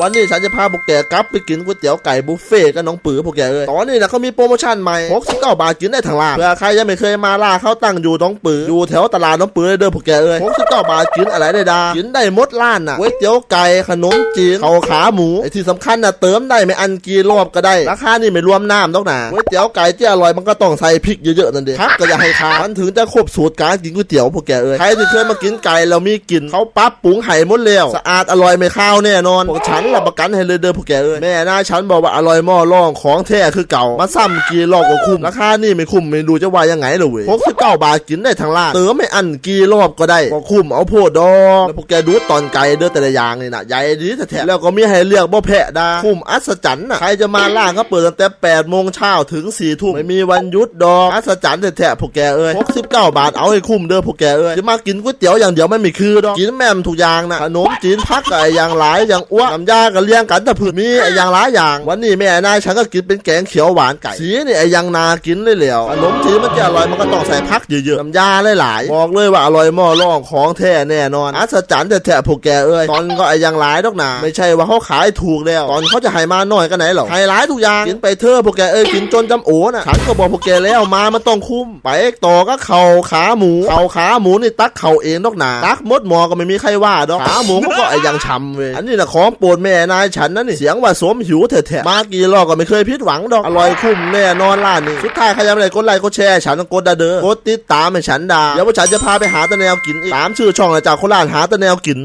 วันนี้ฉันจะพาพวกแกกลับไปกินก๋วยเตี๋ยวไก่บุฟเฟ่กับน้องปือพวกแกเอ้ยตอนนี้นะเขามีโปรโมชั่นใหม่69บาทกินได้ทั้งร้านเผื่อใครยังไม่เคยมาล่าเขาตั้งอยู่น้องปืออยู่แถวตลาดน้องปือเลยเด้อพวกแกเอ้ย69บาทกินอะไรได้ดากินได้มดร้านน่ะก๋วยเตี๋ยวไก่ขนมจีนข้าวขาหมูไอ้ที่สำคัญน่ะเติมได้ไม่อันกี่รอบก็ได้ราคานี่ไม่รวมน้ำต้องหนาก๋วยเตี๋ยวไก่ที่อร่อยมันก็ต้องใส่พริกเยอะๆนั่นเองครับก็อย่าให้ขาดมันถึงจะครบสูตรการกินก๋วยเตี๋ยวพวกแกเอ้ยใครที่เคยมากินไก่แล้วมีกลิ่นเขาปั๊บปรุงไห่หมดแล้วสะอาดอร่อยไม่ข้าวแน่นอนพวกฉันรับประกันให้เลยเด้อพวกแกเอ้ยแม่นะฉันบอกว่าอร่อยหม้อร่องของแท้คือเก่ามาซ้ำกี่รอบก็คุ้มราคานี่ไม่คุ้มไม่รู้จะว่ายังไงเลยเว้ย69บาทกินได้ทั้งร้านเติมไม่อันกี่รอบก็ได้ก็คุ้มเอาโพดดอกแล้วพวกแกดูตอนไก่เด้อแต่ละอย่างนี่นะใหญ่ดีแท้ๆแล้วก็มีให้เลือกบ่แพะดาคุ้มอัศจรรย์น่ะใครจะมาล่าก็เปิดตั้งแต่8โมงเช้าถึง4ทุ่มไม่มีวันหยุดดอกอัศจรรย์แท้ๆพวกแกเอ้ย69บาทเอาให้คุ้มเด้อพวกแกเอ้ยจะมากินก๋วยเตี๋ยวอย่างเดียวไม่มีคือดอกกินแม่มทุกอย่างนะขนมจีนพักกับไอ้อย่างหลายอย่างอ้วนน้ำยาก็เลี้ยงกันแต่ผืนมีไอ้ย่างหลายอย่าง วันนี้แม่นายฉันก็กินเป็นแกงเขียวหวานไก่สีนี่ไอ้ย่างนากินเลยเหลวขนมจีนมันจะอร่อยมันก็ต้องใส่พักเยอะๆน้ำยาหลายๆบอกเลยว่าอร่อยหม้อร่องของแท้แน่นอนอัศจรรย์แท้ๆพวกแกเอ้ยตอนก็ไอ้ย่างหลายดอกหนาไม่ใช่ว่าเขาขายถูกแล้วตอนเขาจะให้มาหน่อยก็ไหนหรอกให้หลายทุกอย่างกินไปเถอะพวกแกเอ้ยกินจนจำโอ้น่ะฉันก็บอกพวกแกแล้วมามันต้องคุ้มไปต่อก็เข่าขาหมูเข่าขาหมูนี่ตักเข่าเองดอกหนาตักมดหมอก็ไม่มีใครว่าดอกขาหมูเขาก็ไอ้ยังช้ำเว้ยอันนี้นะของโปรดแม่นายฉันนั่นนี่เสียงว่าสมหิวแท้ๆมากี่รอบก็ไม่เคยผิดหวังดอกอร่อยคุ้มแน่นอนล้านนี้สุดท้ายใครยังไม่ได้กดไลค์กดแชร์ฉันก็กดดาเด้อกดติดตามให้ฉันดาเดี๋ยวว่าฉันจะพาไปหาตะแนวกินอีกตามชื่อช่องนะจากโคราชหาตะแนวกิน